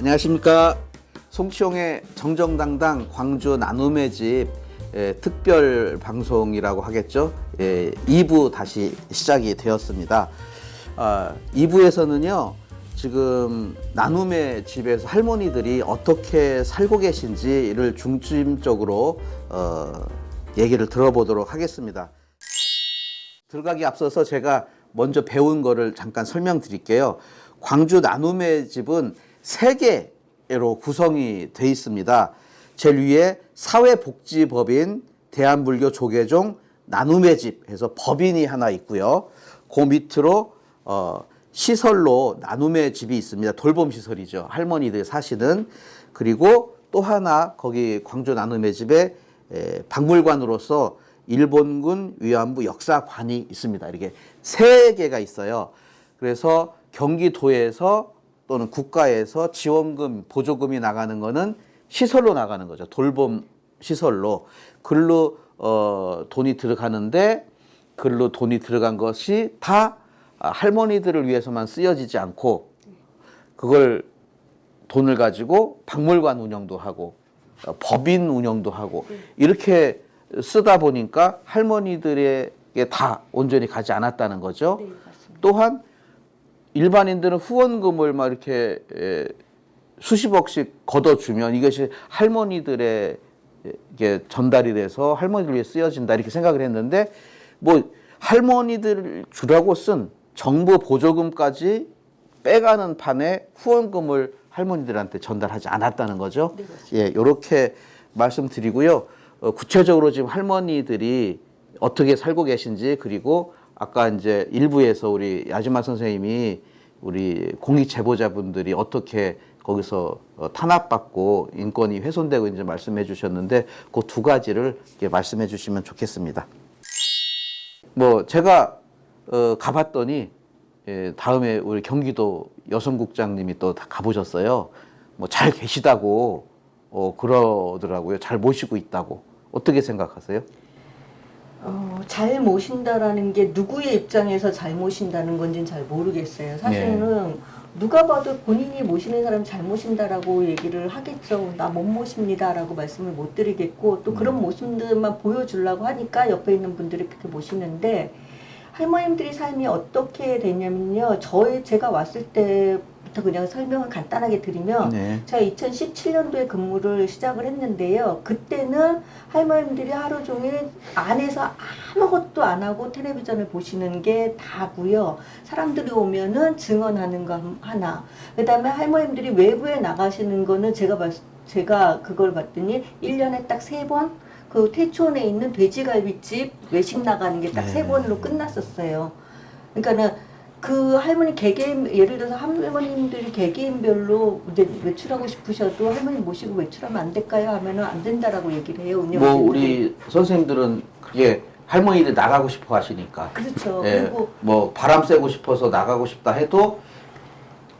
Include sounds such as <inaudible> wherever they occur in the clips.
안녕하십니까. 송치용의 정정당당 광주 나눔의 집 예, 특별 방송이라고 하겠죠. 예, 2부 다시 시작이 되었습니다. 아, 2부에서는요, 지금 나눔의 집에서 할머니들이 어떻게 살고 계신지를 중심적으로 어, 얘기를 들어보도록 하겠습니다. 들어가기 앞서서 제가 먼저 배운 거를 잠깐 설명드릴게요. 광주 나눔의 집은 세 개로 구성이 돼 있습니다. 제일 위에 사회복지법인 대한불교 조계종 나눔의 집 해서 법인이 하나 있고요. 그 밑으로 어, 시설로 나눔의 집이 있습니다. 돌봄 시설이죠. 할머니들 사시는 그리고 또 하나 거기 광주 나눔의 집에 에, 박물관으로서 일본군 위안부 역사관이 있습니다. 이렇게 세 개가 있어요. 그래서 경기도에서 또는 국가에서 지원금, 보조금이 나가는 거는 시설로 나가는 거죠. 돌봄 시설로. 글로 어, 돈이 들어가는데 글로 돈이 들어간 것이 다 아, 할머니들을 위해서만 쓰여지지 않고 그걸 돈을 가지고 박물관 운영도 하고 어, 법인 운영도 하고 이렇게 쓰다 보니까 할머니들에게 다 온전히 가지 않았다는 거죠. 네. 또한 일반인들은 후원금을 막 이렇게 에, 수십억씩 걷어주면 이것이 할머니들의 이게 전달이 돼서 할머니들 위해 쓰여진다 이렇게 생각을 했는데 뭐 할머니들 주라고 쓴 정부 보조금까지 빼가는 판에 후원금을 할머니들한테 전달하지 않았다는 거죠. 네. 예, 이렇게 말씀드리고요. 어, 구체적으로 지금 할머니들이 어떻게 살고 계신지 그리고 아까 이제 일부에서 우리 야지마 선생님이 우리 공익 제보자분들이 어떻게 거기서 어, 탄압받고 인권이 훼손되고 이제 말씀해 주셨는데 그 두 가지를 이렇게 말씀해 주시면 좋겠습니다. 뭐 제가 어, 가봤더니 예, 다음에 우리 경기도 여성국장님이 또 다 가보셨어요. 뭐 잘 계시다고 어, 그러더라고요. 잘 모시고 있다고 어떻게 생각하세요? 어, 잘 모신다라는 게 누구의 입장에서 잘 모신다는 건지는 잘 모르겠어요. 사실은 네. 누가 봐도 본인이 모시는 사람 잘 모신다라고 얘기를 하겠죠. 나 못 모십니다라고 말씀을 못 드리겠고 또 음. 그런 모습들만 보여주려고 하니까 옆에 있는 분들이 그렇게 모시는데 할머님들이 삶이 어떻게 됐냐면요. 저희 제가 왔을 때 부터 그냥 설명을 간단하게 드리면 네. 제가 2017년도에 근무를 시작을 했는데요. 그때는 할머님들이 하루 종일 안에서 아무것도 안 하고 텔레비전을 보시는 게 다고요. 사람들이 오면은 증언하는 거 하나. 그다음에 할머님들이 외부에 나가시는 거는 제가 봤 제가 그걸 봤더니 1년에 딱 세번 그 태촌에 있는 돼지갈비집 외식 나가는 게 딱세 네. 번으로 끝났었어요. 그러니까는 그 할머니 개개인 예를 들어서 할머님들이 개개인별로 이제 외출하고 싶으셔도 할머니 모시고 외출하면 안 될까요? 하면은 안 된다라고 얘기를 해요. 운영진들이. 뭐 우리 선생님들은 그게 할머니들 나가고 싶어 하시니까 그렇죠. 예, 그리고 뭐 바람 쐬고 싶어서 나가고 싶다 해도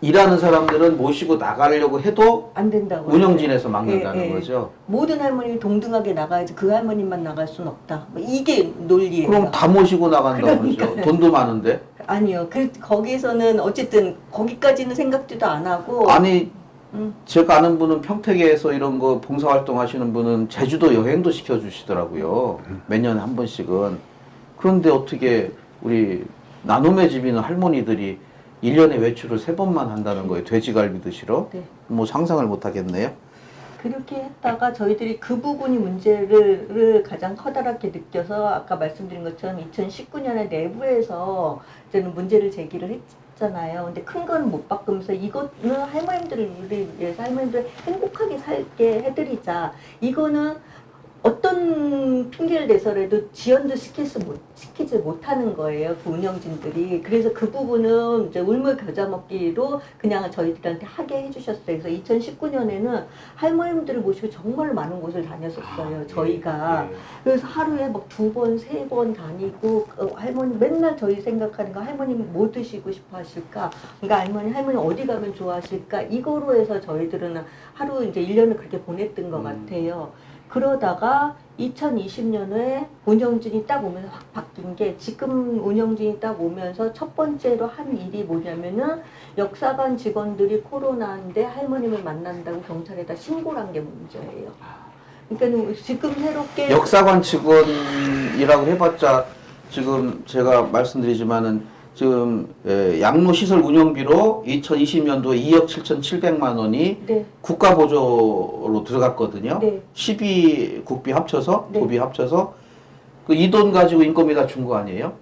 일하는 사람들은 모시고 나가려고 해도 안 된다고. 운영진에서 막는다는 예, 예. 거죠. 모든 할머니 동등하게 나가야지 그 할머니만 나갈 순 없다. 뭐 이게 논리예요. 그럼 다 모시고 나간다고 그러죠. 그러니까요. 돈도 많은데. 아니요. 그 거기서는 어쨌든 거기까지는 생각지도 안 하고 아니 음. 제가 아는 분은 평택에서 이런 거 봉사활동 하시는 분은 제주도 여행도 시켜주시더라고요. 몇 년에 한 번씩은. 그런데 어떻게 우리 나눔의 집이는 할머니들이 1년에 외출을 세 번만 한다는 거예요. 돼지갈비 드시러. 네. 뭐 상상을 못 하겠네요. 그렇게 했다가 저희들이 그 부분이 문제를 가장 커다랗게 느껴서 아까 말씀드린 것처럼 2019년에 내부에서 저는 문제를 제기를 했잖아요. 근데 큰 거는 못 바꾸면서 이거는 할머님들을 위해서 할머님들 행복하게 살게 해드리자. 이거는 어떤 핑계를 대서라도 지연도 시키지, 못, 시키지 못하는 거예요. 그 운영진들이. 그래서 그 부분은 이제 울물 겨자 먹기로 그냥 저희들한테 하게 해주셨어요. 그래서 2019년에는 할머님들을 모시고 정말 많은 곳을 다녔었어요. 저희가. 그래서 하루에 막 두 번, 세 번 다니고 어, 할머니 맨날 저희 생각하는 거 할머니 뭐 드시고 싶어 하실까? 그러니까 할머니 할머니 어디 가면 좋아하실까? 이거로 해서 저희들은 하루 이제 1년을 그렇게 보냈던 것 음. 같아요. 그러다가 2020년에 운영진이 딱 오면서 확 바뀐 게 지금 운영진이 딱 오면서 첫 번째로 한 일이 뭐냐면은 역사관 직원들이 코로나인데 할머님을 만난다고 경찰에다 신고를 한 게 문제예요. 그러니까 지금 새롭게 역사관 직원이라고 해봤자 지금 제가 말씀드리지만은 지금 예, 양로 시설 운영비로 2020년도에 2억 7,700만 원이 네, 국가 보조로 들어갔거든요. 네. 12 국비 합쳐서 네. 도비 합쳐서 그 이 돈 가지고 인건비 다 준 거 아니에요?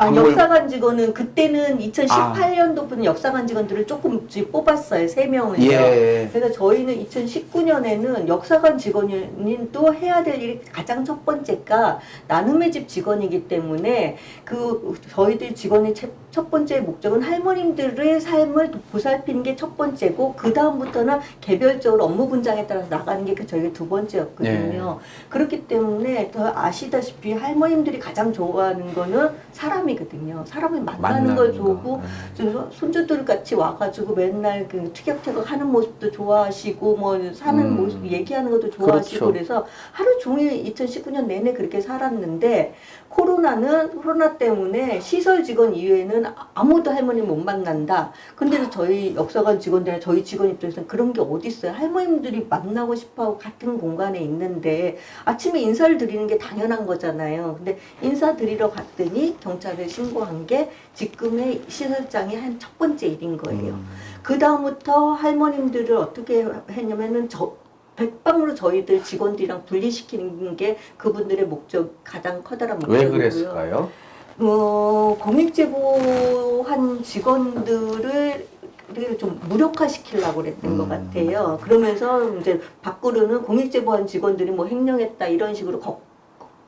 아, 방문- 역사관 직원은 그때는 2018년도부터 역사관 직원들을 조금씩 뽑았어요. 세 명을요. 예. 그래서 저희는 2019년에는 역사관 직원이 또 해야 될 일이 가장 첫 번째가 나눔의 집 직원이기 때문에 그 저희들 직원의 첫- 첫 번째 목적은 할머님들의 삶을 보살피는 게 첫 번째고 그 다음부터는 개별적으로 업무 분장에 따라서 나가는 게그 저희가 두 번째였거든요. 그렇기 때문에 더 아시다시피 할머님들이 가장 좋아하는 거는 사람이거든요. 사람을 만나는, 걸 좋아하고 거. 네. 손주들 같이 와가지고 맨날 그 티격태격 하는 모습도 좋아하시고 뭐 사는 음. 모습 얘기하는 것도 좋아하시고 그렇죠. 그래서 하루 종일 2019년 내내 그렇게 살았는데 코로나는 코로나 때문에 시설 직원 이외에는 아무도 할머니 못 만난다. 근데도 저희 역사관 직원들이나 저희 직원 입장에서는 그런 게 어디 있어요? 할머님들이 만나고 싶어하고 같은 공간에 있는데 아침에 인사를 드리는 게 당연한 거잖아요. 근데 인사 드리러 갔더니 경찰에 신고한 게 지금의 시설장이 한첫 번째 일인 거예요. 음. 그 다음부터 할머님들을 어떻게 했냐면은 저 백방으로 저희들 직원들이랑 분리시키는 게 그분들의 목적 가장 커다란 왜 목적이고요. 그랬을까요? 어, 공익제보한 직원들을 를좀 무력화 시키려고 그랬던 것 음. 같아요. 그러면서 이제 밖으로는 공익제보한 직원들이 뭐 횡령했다 이런 식으로 거,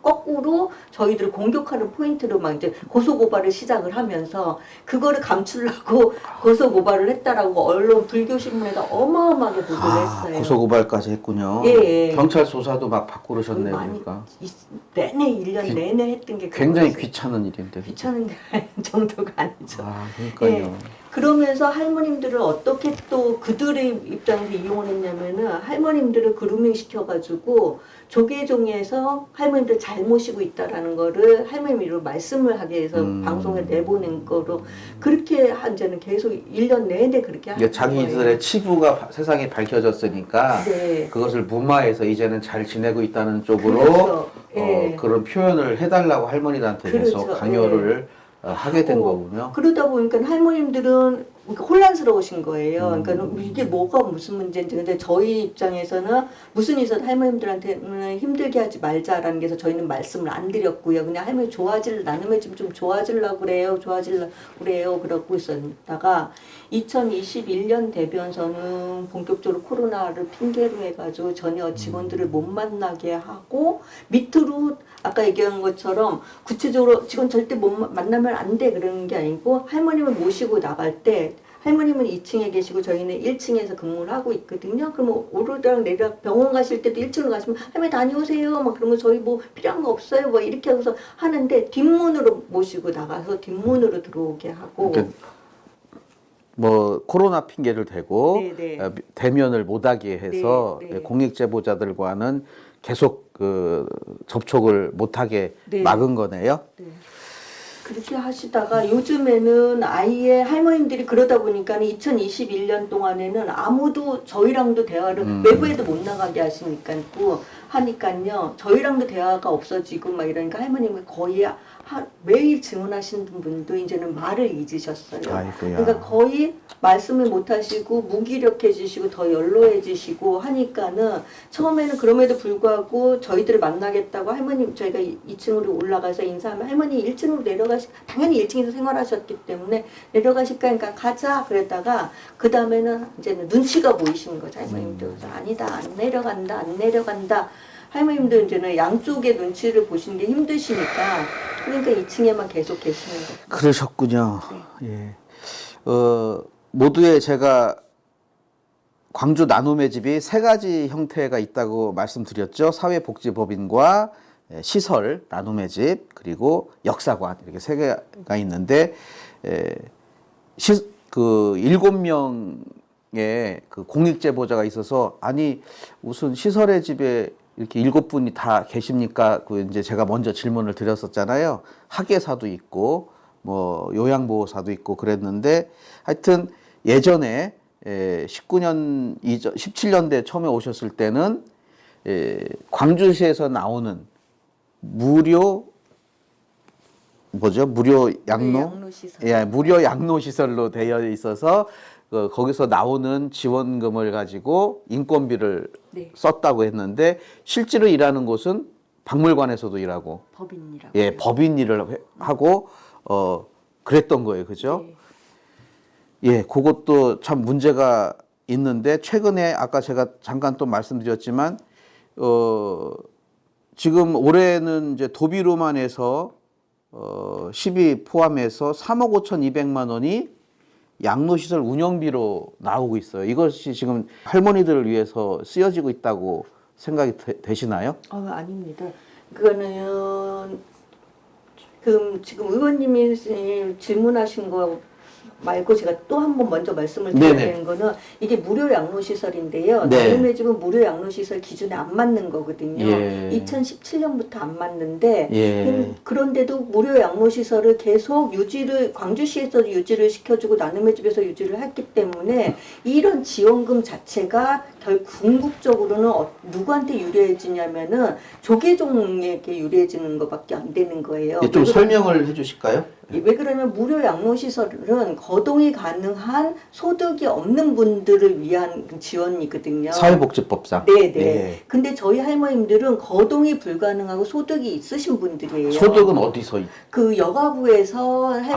거꾸로 저희들을 공격하는 포인트로 막 이제 고소고발을 시작을 하면서 그거를 감추려고 <laughs> 고소고발을 했다라고 언론 불교신문에다 어마어마하게 보도를 아, 했어요. 고소고발까지 했군요. 예, 예. 경찰 조사도 막. 많이 그러니까. 이- 내내 일 년 귀- 내내 했던 게 굉장히 그거였어요. 귀찮은 일인데. 귀찮은 게 <laughs> 정도가 아니죠. 아, 그러니까요. 예. 그러면서 할머님들을 어떻게 또 그들의 입장에서 이용을 했냐면은 할머님들을 그루밍 시켜가지고 조계종에서 할머님들 잘 모시고 있다라는 거를 할머님으로 말씀을 하게 해서 음. 방송에 내보낸 거로 그렇게 한 이제는 계속 1년 내내 그렇게 하는 자기들의 거예요. 치부가 바- 세상에 밝혀졌으니까 네. 그것을 무마해서 이제는 잘 지내고 있다는 쪽으로 그렇죠. 예. 어, 그런 표현을 해달라고 할머니들한테 계속 그렇죠. 강요를 어, 하게 된 거군요. 그러다 보니까 할머님들은 그러니까 혼란스러우신 거예요. 음. 그러니까 이게 뭐가 무슨 문제인지. 근데 저희 입장에서는 무슨 일 있어도 할머님들한테는 힘들게 하지 말자라는 게서 저희는 말씀을 안 드렸고요. 그냥 할머니 좋아질, 나눔의 집좀 좋아지려고 그래요. 좋아지려고 그래요. 그러고 있었다가 2021년 대변서는 본격적으로 코로나를 핑계로 해가지고 전혀 직원들을 못 만나게 하고 밑으로 아까 얘기한 것처럼 구체적으로 직원 절대 못 마- 만나면 안 돼 그러는 게 아니고 할머님을 모시고 나갈 때 할머님은 2층에 계시고 저희는 1층에서 근무를 하고 있거든요. 그러면 오르락 내리락 병원 가실 때도 1층으로 가시면 할머니 다녀오세요. 막 그러면 저희 뭐 필요한 거 없어요. 뭐 이렇게 하고서 하는데 뒷문으로 모시고 나가서 뒷문으로 들어오게 하고 뭐 코로나 핑계를 대고 네, 네. 어, 대면을 못하게 해서 네, 네. 예, 공익 제보자들과는 계속 그 접촉을 못하게 네. 막은 거네요. 네. 그렇게 하시다가 요즘에는 아예 할머님들이 그러다 보니까 2021년 동안에는 아무도 저희랑도 대화를 음. 외부에도 못 나가게 하시니까 하니까요 저희랑도 대화가 없어지고 막 이러니까 할머님이 거의 하, 매일 증언하시는 분도 이제는 말을 잊으셨어요. 아이고야. 그러니까 거의 말씀을 못 하시고 무기력해지시고 더 연로해지시고 하니까는 처음에는 그럼에도 불구하고 저희들을 만나겠다고 할머님 저희가 2층으로 올라가서 인사하면 할머니 1층으로 내려가시 당연히 1층에서 생활하셨기 때문에 내려가실까 그러니까 가자 그랬다가 그 다음에는 이제는 눈치가 보이시는 거죠. 할머님들 그래서 아니다. 안 내려간다. 안 내려간다 할머님들 이제는 양쪽의 눈치를 보시는 게 힘드시니까 그러니까 2층에만 계속 계시는 거예요. 그러셨군요. 네. 예. 어, 모두의 제가 광주 나눔의 집이 세 가지 형태가 있다고 말씀드렸죠. 사회복지법인과 예, 시설 나눔의 집 그리고 역사관 이렇게 세 개가 있는데 에, 시, 그 일곱 명의 그 공익 제보자가 있어서 아니 무슨 시설의 집에 이렇게 일곱 분이 다 계십니까? 그 이제 제가 먼저 질문을 드렸었잖아요. 학예사도 있고 뭐 요양보호사도 있고 그랬는데 하여튼 예전에 에, 19년 이전 17년대 처음에 오셨을 때는 에, 광주시에서 나오는 무료 뭐죠? 무료 양로 양로 시설. 예, 무료 양로 시설로 되어 있어서 그 거기서 나오는 지원금을 가지고 인건비를 네. 썼다고 했는데 실제로 일하는 곳은 박물관에서도 일하고 법인이라고. 예, 법인 일을 해- 하고 어 그랬던 거예요. 그죠? 네. 예, 그것도 참 문제가 있는데 최근에 아까 제가 잠깐 또 말씀드렸지만 어 지금 올해는 이제 도비로만 해서 어 10이 포함해서 3억 5,200만 원이 양로시설 운영비로 나오고 있어요. 이것이 지금 할머니들을 위해서 쓰여지고 있다고 생각이 되, 시나요 어, 아닙니다. 그거는 그 지금 의원님이 질문하신 거 말고 제가 또 한 번 먼저 말씀을 드려야 네네. 되는 거는 이게 무료 양로 시설인데요. 네. 나름의 집은 무료 양로 시설 기준에 안 맞는 거거든요. 예. 2017년부터 안 맞는데 예. 음, 그런데도 무료 양로 시설을 계속 유지를 광주시에서 유지를 시켜주고 나눔의 집에서 유지를 했기 때문에 이런 지원금 자체가 결 궁극적으로는 어- 누구한테 유리해지냐면은 조계종에게 유리해지는 것밖에 안 되는 거예요. 예, 좀 설명을 해주실까요? 왜 그러면 무료 양로 시설은 거동이 가능한 소득이 없는 분들을 위한 지원이거든요. 사회복지법상. 네, 네. 예. 근데 저희 할머님들은 거동이 불가능하고 소득이 있으신 분들이에요. 소득은 어디서 있- 그 여가부에서 할머님들이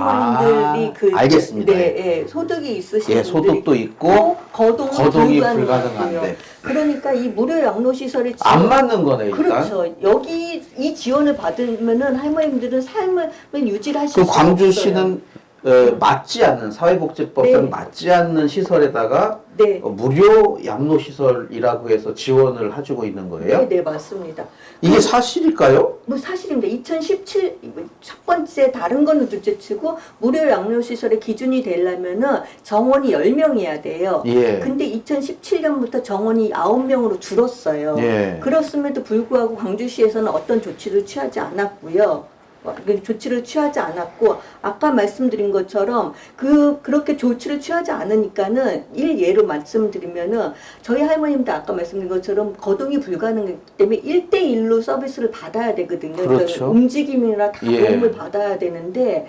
아, 그 알겠습니다. 네, 예, 소득이 있으신 예, 분들이 소득도 있고 거동은 거동이 불가능하 불가능한데 그러니까 이 무료 양로 시설이 안 맞는 거네 일단. 그렇죠. 여기 이 지원을 받으면은 할머님들은 삶을 유지를 하실 그수 없어요. 광주시는 어, 맞지 않는 사회복지법상 네. 맞지 않는 시설에다가 네. 어, 무료 양로 시설이라고 해서 지원을 해주고 있는 거예요? 네, 네, 맞습니다. 이게 사실일까요? 뭐 사실입니다. 2017 첫 번째 다른 거는 둘째치고 무료 양료 시설의 기준이 되려면은 정원이 10명이야 돼요. 예. 근데 2017년부터 정원이 9명으로 줄었어요. 예. 그렇음에도 불구하고 광주시에서는 어떤 조치를 취하지 않았고요. 어, 그 조치를 취하지 않았고 아까 말씀드린 것처럼 그 그렇게 조치를 취하지 않으니까는 일 예로 말씀드리면은 저희 할머님도 아까 말씀드린 것처럼 거동이 불가능하기 때문에 1대1로 서비스를 받아야 되거든요. 그러니까 그렇죠. 움직임이나 다 예. 도움을 받아야 되는데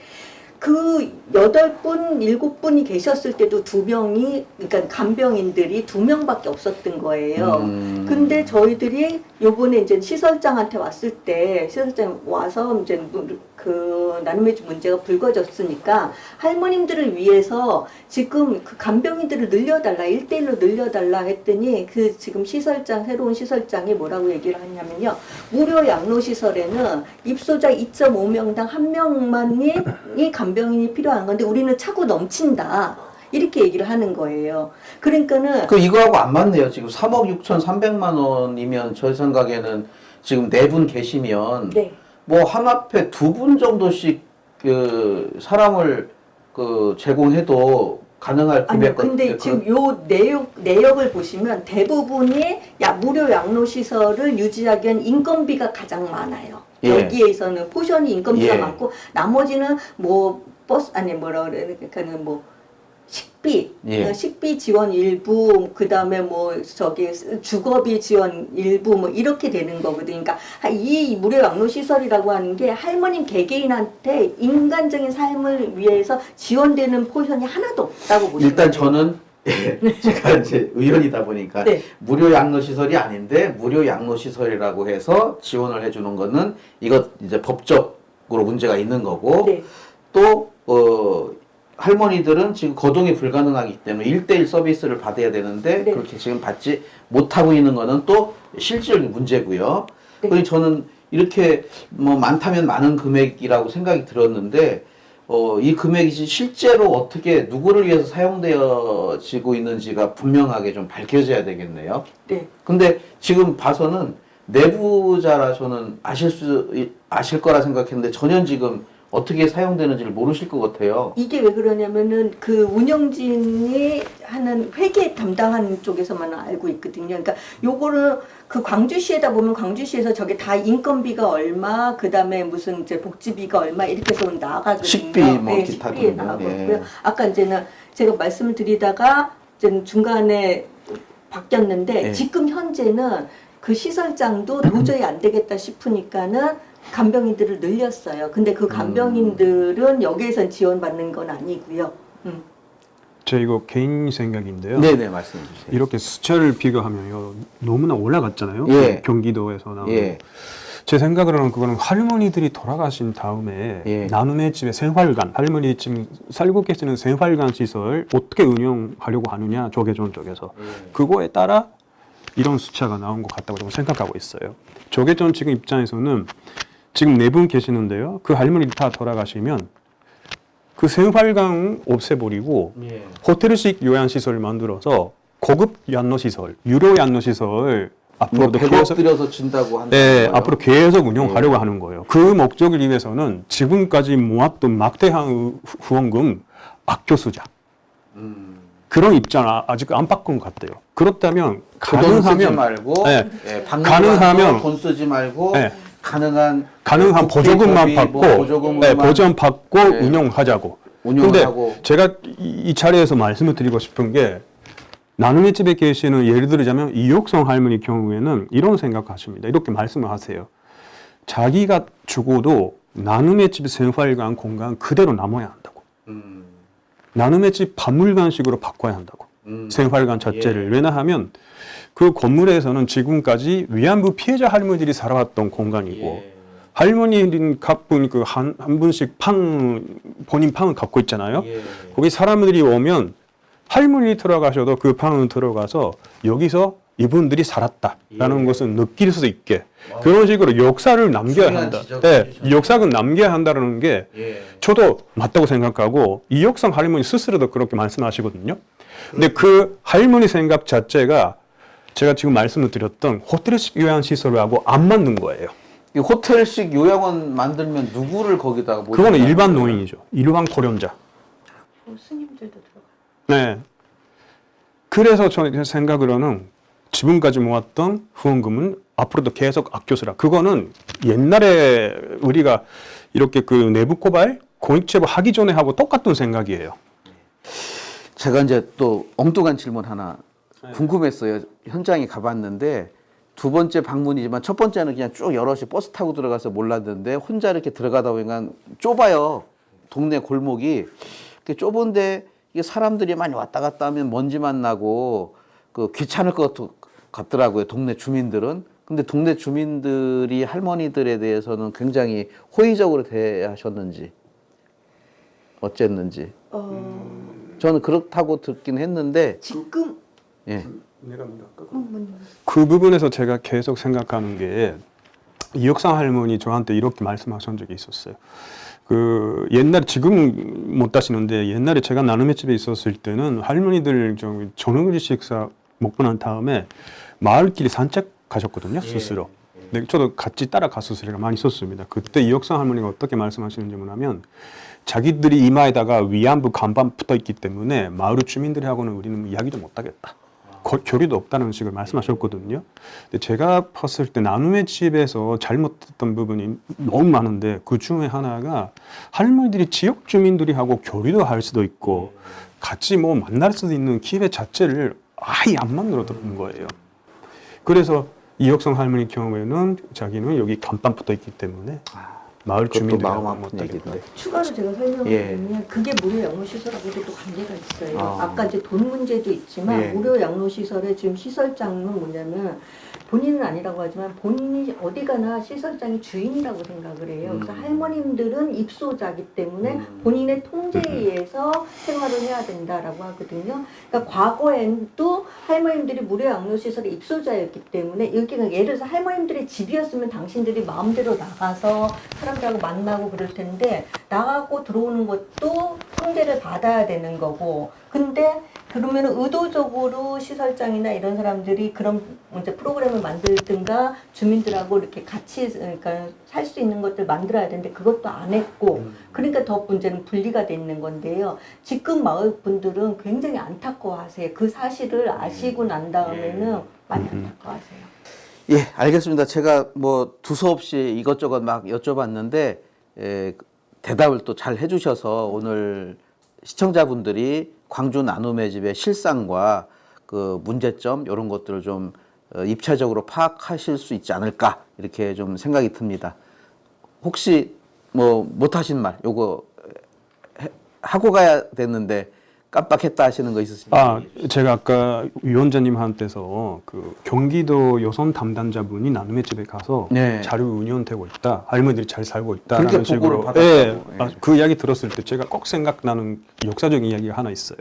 그 여덟 분, 일곱 분이 계셨을 때도 두 명이 그러니까 간병인들이 두 명밖에 없었던 거예요. 음. 근데 저희들이 요번에 이제 시설장한테 왔을 때 시설장 와서 이제 무- 그 나눔의 집 문제가 불거졌으니까 할머님들을 위해서 지금 그 간병인들을 늘려달라 일대일로 늘려달라 했더니 그 지금 시설장 새로운 시설장이 뭐라고 얘기를 하냐면요 무료 양로 시설에는 입소자 2.5명당 한 명만이 간병인이 필요한 건데 우리는 차고 넘친다 이렇게 얘기를 하는 거예요 그러니까는 그 이거하고 안 맞네요. 지금 3억 6,300만 원이면 저 생각에는 지금 네 분 계시면 네. 뭐한 앞에 두 분 정도씩 그 사람을 그 제공해도 가능할 아니요, 금액 근데 지금 요 내역, 내역을 보시면 대부분이 야, 무료 양로 시설을 유지하기 위한 인건비가 가장 많아요. 예. 여기에서는 포션이 인건비가 예. 많고 나머지는 뭐 버스 아니 뭐라 그래 그러니까는 뭐 식비 예. 어, 식비 지원 일부 그 다음에 뭐 저기 주거비 지원 일부 뭐 이렇게 되는 거거든요. 그러니까 이 무료 양로 시설이라고 하는 게 할머님 개개인한테 인간적인 삶을 위해서 지원되는 포션이 하나도 없다고 보시면 일단. 저는 예, <laughs> 제가 이제 의원이다 보니까 네. 무료 양로 시설이 아닌데 무료 양로 시설이라고 해서 지원을 해주는 거는 이것 이제 법적으로 문제가 있는 거고 네. 또 어, 할머니들은 지금 거동이 불가능하기 때문에 일대일 서비스를 받아야 되는데 네. 그렇게 지금 받지 못하고 있는 거는 또 실질적인 문제고요. 네. 그래서 저는 이렇게 뭐 많다면 많은 금액이라고 생각이 들었는데 어, 이 금액이 실제로 어떻게 누구를 위해서 사용되어지고 있는지가 분명하게 좀 밝혀져야 되겠네요. 네. 근데 지금 봐서는 내부자라 저는 아실 수 아실 거라 생각했는데 전혀 지금 어떻게 사용되는지를 모르실 것 같아요. 이게 왜 그러냐면은 그 운영진이 하는 회계 담당하는 쪽에서만 알고 있거든요. 그러니까 요거를 그 광주시에다 보면 광주시에서 저게 다 인건비가 얼마, 그 다음에 무슨 이제 복지비가 얼마 이렇게 해서 나가거든요. 식비 뭐 네, 기타 식비에 등등, 나가고요. 예. 아까 이제는 제가 말씀을 드리다가 이제 중간에 바뀌었는데 예. 지금 현재는 그 시설장도 도저히 안 되겠다 싶으니까는 간병인들을 늘렸어요. 근데 그 간병인들은 여기에선 지원받는 건 아니고요. 음. 제 이거 개인 생각인데요. 네네 말씀해 주세요. 이렇게 숫자를 비교하면요 너무나 올라갔잖아요. 예. 경기도에서 나오는. 예. 제 생각으로는 그거는 할머니들이 돌아가신 다음에 예. 나눔의 집의 생활관, 할머니 지금 살고 계시는 생활관 시설 어떻게 운영하려고 하느냐 조계종 쪽에서 그거에 따라 이런 숫자가 나온 것 같다고 저는 생각하고 있어요. 조계종 지금 입장에서는 지금 네 분 계시는데요. 그 할머니 다 돌아가시면 그 생활관 없애버리고 예. 호텔식 요양시설을 만들어서 고급 양로시설, 유료 양로시설 뭐 앞으로도 100억 계속 들여서 준다고 한다. 네, 앞으로 계속 운영하려고 예. 하는 거예요. 그 목적을 위해서는 지금까지 모았던 막대한 후- 후원금 아껴 쓰자. 음. 그런 입장 아- 아직 안 바꾼 것 같아요. 그렇다면 가능하면 말고 네. 예, 가능하면 가능하면 돈 쓰지 말고 네. 가능한 가능한 보조금만 법이, 받고 뭐 보조금만 네, 보전 받고 네. 운영하자고. 운영을 근데 하고 제가 이, 이 자리에서 말씀을 드리고 싶은 게 나눔의 집에 계시는 예를 들자면 이옥성 할머니 경우에는 이런 생각하십니다. 이렇게 말씀을 하세요. 자기가 죽어도 나눔의 집 생활관 공간 그대로 남아야 한다고. 음. 나눔의 집 박물관식으로 바꿔야 한다고. 음. 생활관 자체를. 예. 왜냐하면 그 건물에서는 지금까지 위안부 피해자 할머니들이 살아왔던 공간이고 예. 할머니는 각분 그 한 한 분씩 방 본인 방을 갖고 있잖아요. 예. 거기 사람들이 오면 할머니 들어가셔도 그 방은 들어가서 여기서 이분들이 살았다라는 예. 것을 느낄 수 있게 그런 식으로 역사를 남겨야 한다. 네. 역사는 남겨야 한다는 게 예. 저도 맞다고 생각하고 이역성 할머니 스스로도 그렇게 말씀하시거든요. 근데 그 할머니 생각 자체가 제가 지금 말씀을 드렸던 호텔식 요양시설하고 안 맞는 거예요. 이 호텔식 요양원 만들면 누구를 거기다가 모집하는 그거는 일반 거예요? 노인이죠. 일반 고령자. 뭐 스님들도 들어가. 네. 그래서 저는 생각으로는 지금까지 모았던 후원금은 앞으로도 계속 아껴 쓰라. 그거는 옛날에 우리가 이렇게 그 내부 고발 공익제보 하기 전에 하고 똑같은 생각이에요. 제가 이제 또 엉뚱한 질문 하나 네. 궁금했어요. 현장에 가봤는데 두 번째 방문이지만 첫 번째는 그냥 쭉 여럿이 버스 타고 들어가서 몰랐는데 혼자 이렇게 들어가다 보니까 좁아요. 동네 골목이 그 좁은데 이게 사람들이 많이 왔다 갔다 하면 먼지만 나고 그 귀찮을 것 같- 같더라고요. 동네 주민들은. 근데 동네 주민들이 할머니들에 대해서는 굉장히 호의적으로 대하셨는지 어쨌는지 어, 저는 그렇다고 듣긴 했는데 지금 예. 어머니. 그 부분에서 제가 계속 생각하는 게 이혁상 할머니 저한테 이렇게 말씀하신 적이 있었어요. 그 옛날에 지금 못 다시는데 옛날에 제가 나눔의 집에 있었을 때는 할머니들 좀 저녁 식사 먹고 난 다음에 마을길에 산책 가셨거든요 스스로. 근데 저도 같이 따라가서 제가 많이 썼습니다. 그때 이혁상 할머니가 어떻게 말씀하시는지 뭐냐면 자기들이 이마에다가 위안부 간판 붙어 있기 때문에 마을 주민들하고는 우리는 이야기도 못 하겠다. 거- 교류도 없다는 식으로 말씀하셨거든요. 근데 제가 봤을 때 나눔의 집에서 잘못했던 부분이 너무 많은데 그 중에 하나가 할머니들이 지역 주민들이 하고 교류도 할 수도 있고 같이 뭐 만날 수도 있는 기회 자체를 아예 안 만들어둔 거예요. 그래서 이혁성 할머니 경우에는 자기는 여기 간판 붙어 있기 때문에 마을 주민들하고 마음 못 아픈. 얘기인데. 추가로 제가 설명을 예. 드리면 그게 무료 양로시설하고도 또 관계가 있어요. 아. 아. 까 이제 돈 문제도 있지만 예. 무료 양로시설의 지금 시설장은 뭐냐면 본인은 아니라고 하지만 본인이 어디 가나 시설장이 주인이라고 생각을 해요. 그래서 음. 할머님들은 입소자기 때문에 음. 본인의 통제에 의해서 생활을 해야 된다라고 하거든요. 그러니까 과거에도 할머님들이 무료 양로시설의 입소자였기 때문에 여기가 예를 들어서 할머님들의 집이었으면 당신들이 마음대로 나가서 사람들하고 만나고 그럴 텐데 나가고 들어오는 것도 상대를 받아야 되는 거고 근데 그러면 의도적으로 시설장이나 이런 사람들이 그런 이제 프로그램을 만들든가 주민들하고 이렇게 같이 그러니까 살 수 있는 것들 만들어야 되는데 그것도 안 했고 그러니까 더 문제는 분리가 돼 있는 건데요. 지금 마을 분들은 굉장히 안타까워하세요. 그 사실을 아시고 난 다음에는 많이 안타까워하세요. 예, 알겠습니다. 제가 뭐 두서없이 이것저것 막 여쭤봤는데 에, 대답을 또 잘 해주셔서 오늘 시청자분들이 광주 나눔의 집의 실상과 그 문제점 이런 것들을 좀 어, 입체적으로 파악하실 수 있지 않을까 이렇게 좀 생각이 듭니다. 혹시 뭐 못하신 말 요거 해- 하고 가야 됐는데 깜빡했다 하시는 거 있으십니까? 아, 제가 아까 위원장님한테서 그 경기도 여성 담당자분이 나눔의 집에 가서 네. 자료 운영되고 있다, 할머니들이 잘 살고 있다라는 그렇게 보고를 식으로 받았다고. 예, 예. 아, 그 이야기 들었을 때 제가 꼭 생각나는 역사적인 이야기가 하나 있어요.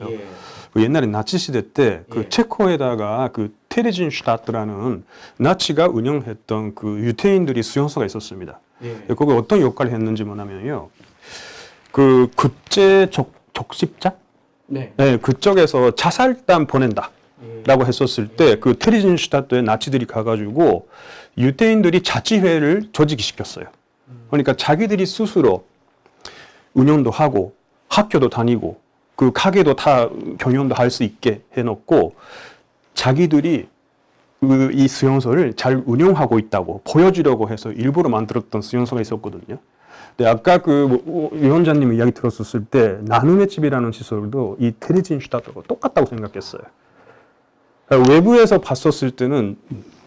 그 옛날에 나치 시대 때 그 예. 체코에다가 그 테레진 슈타트라는 나치가 운영했던 그 유태인들이 수용소가 있었습니다. 예. 거기 어떤 역할을 했는지 뭐냐면요. 그 국제 적, 적십자? 네. 네, 그쪽에서 자살단 보낸다. 라고 했었을 때 그 테리진슈타트에 나치들이 가가지고 유태인들이 자치회를 조직시켰어요. 그러니까 자기들이 스스로 운영도 하고 학교도 다니고 그 가게도 다 경영도 할 수 있게 해놓고 자기들이 그 이 수용소를 잘 운영하고 있다고 보여주려고 해서 일부러 만들었던 수용소가 있었거든요. 근데 아까 그 뭐, 위원장님 이야기 들었었을 때 나눔의 집이라는 시설도 이 테리진슈타트하고 똑같다고 생각했어요. 그러니까 외부에서 봤었을 때는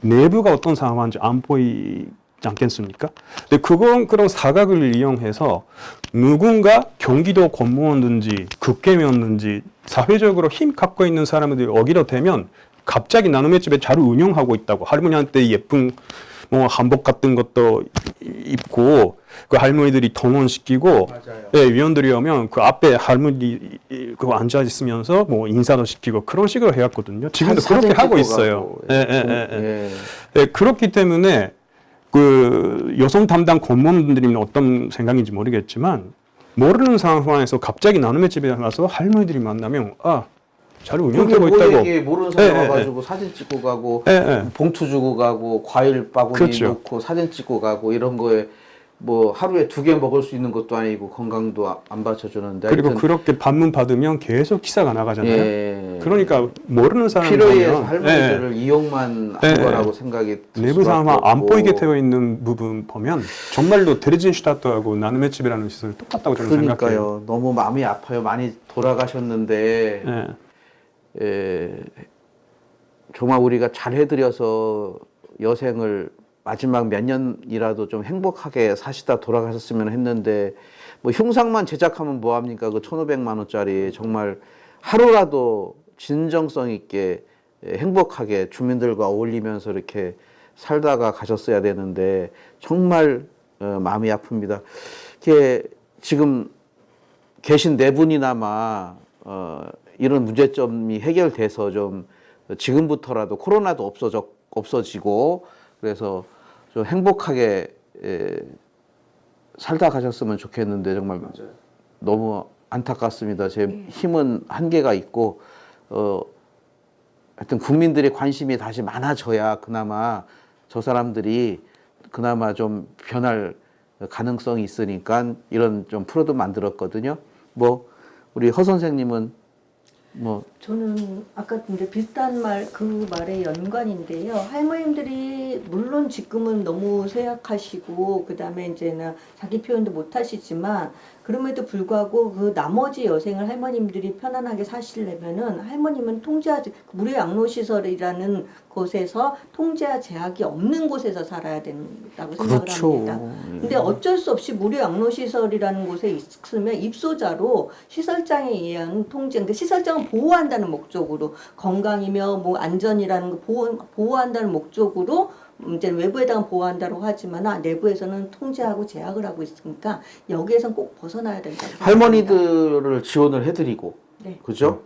내부가 어떤 상황인지 안 보이지 않겠습니까? 근데 그건 그런 사각을 이용해서 누군가 경기도 공무원든지 국회의원든지 사회적으로 힘 갖고 있는 사람들이 어기려 되면 갑자기 나눔의 집에 잘 운영하고 있다고 할머니한테 예쁜 뭐 한복 같은 것도 입고 그 할머니들이 동원시키고 맞아요. 예, 위원들이 오면 그 앞에 할머니 그거 앉아 있으면서 뭐 인사도 시키고 그런 식으로 해왔거든요. 지금도 그렇게 하고 있어요. 가고, 예, 예, 좀, 예, 예. 예. 예, 그렇기 때문에 그 여성 담당 공무원분들이 어떤 생각인지 모르겠지만 모르는 상황에서 갑자기 나눔의 집에 가서 할머니들이 만나면 아, 잘 운영되고 뭐 있다고. 모르는 사람 예, 예, 와가지고 사진 찍고 가고 예, 예. 봉투 주고 가고 과일 바구니 그렇죠. 놓고 사진 찍고 가고 이런 거에 뭐 하루에 두 개 먹을 수 있는 것도 아니고 건강도 아- 안 받쳐주는데 그리고 하여튼 그렇게 반문 받으면 계속 기사가 나가잖아요. 예. 그러니까 모르는 사람 보면 할머니들을 이용만 한 예, 예. 거라고 생각이 들 내부 수밖에 상황 안 없고. 보이게 되어 있는 부분 보면 정말로 데르진슈타트하고 나눔의 집이라는 시설 똑같다고 저는 생각해요. 그러니까요 너무 마음이 아파요 많이 돌아가셨는데 예. 에, 정말 우리가 잘 해드려서 여생을 마지막 몇 년이라도 좀 행복하게 사시다 돌아가셨으면 했는데 뭐 흉상만 제작하면 뭐합니까 그 1500만 원짜리 정말 하루라도 진정성 있게 에, 행복하게 주민들과 어울리면서 이렇게 살다가 가셨어야 되는데 정말 어, 마음이 아픕니다. 이게 지금 계신 네 분이나마 어, 이런 문제점이 해결돼서 좀 지금부터라도 코로나도 없어져 없어지고 그래서 좀 행복하게 에, 살다 가셨으면 좋겠는데 정말 너무 안타깝습니다. 제 힘은 한계가 있고 어, 하여튼 국민들의 관심이 다시 많아져야 그나마 저 사람들이 그나마 좀 변할 가능성이 있으니까 이런 좀 프로도 만들었거든요. 뭐 우리 허 선생님은 뭐 저는 아까 이제 비슷한 말 그 말의 연관인데요. 할머님들이 물론 지금은 너무 쇠약하시고 그 다음에 이제는 자기 표현도 못 하시지만 그럼에도 불구하고 그 나머지 여생을 할머님들이 편안하게 사시려면은 할머님은 통제하지 무료 양로 시설이라는 곳에서 통제와 제약이 없는 곳에서 살아야 된다고 생각을 그렇죠. 합니다. 근데 어쩔 수 없이 무료 양로 시설이라는 곳에 있으면 입소자로 시설장에 의한 통제, 그러니까 시설장은 보호 한다는 목적으로 건강이며 뭐 안전이라는 거 보호 보호한다는 목적으로 이제 외부에다가 보호한다고 하지만 아, 내부에서는 통제하고 제약을 하고 있으니까 여기에선 꼭 벗어나야 생각합니다. 할머니들을 지원을 해드리고 네. 그죠?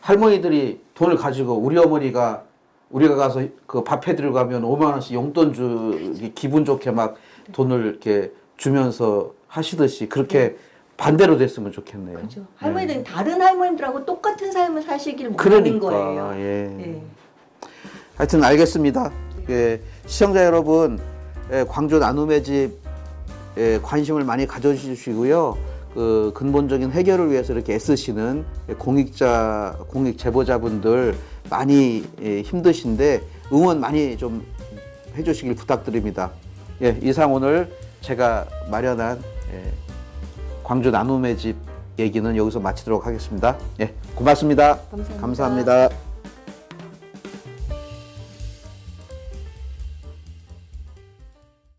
할머니들이 돈을 가지고 우리 어머니가 우리가 가서 그 밥 해드리고 가면 5만 원씩 용돈 주 기분 좋게 막 돈을 이렇게 주면서 하시듯이 그렇게 반대로 됐으면 좋겠네요. 그죠. 할머니들 은 다른 할머니들하고 똑같은 삶을 사시길 원하는 네. 그러니까 거예요. 예. 예. 하여튼 알겠습니다. 예, 시청자 여러분, 예, 광주 나눔의 집 예, 관심을 많이 가져주시고요. 그 근본적인 해결을 위해서 이렇게 애쓰시는 공익자, 공익 제보자분들 많이 예, 힘드신데 응원 많이 좀 해주시길 부탁드립니다. 예, 이상 오늘 제가 마련한 예, 광주 나눔의 집 얘기는 여기서 마치도록 하겠습니다. 예, 고맙습니다. 감사합니다. 감사합니다.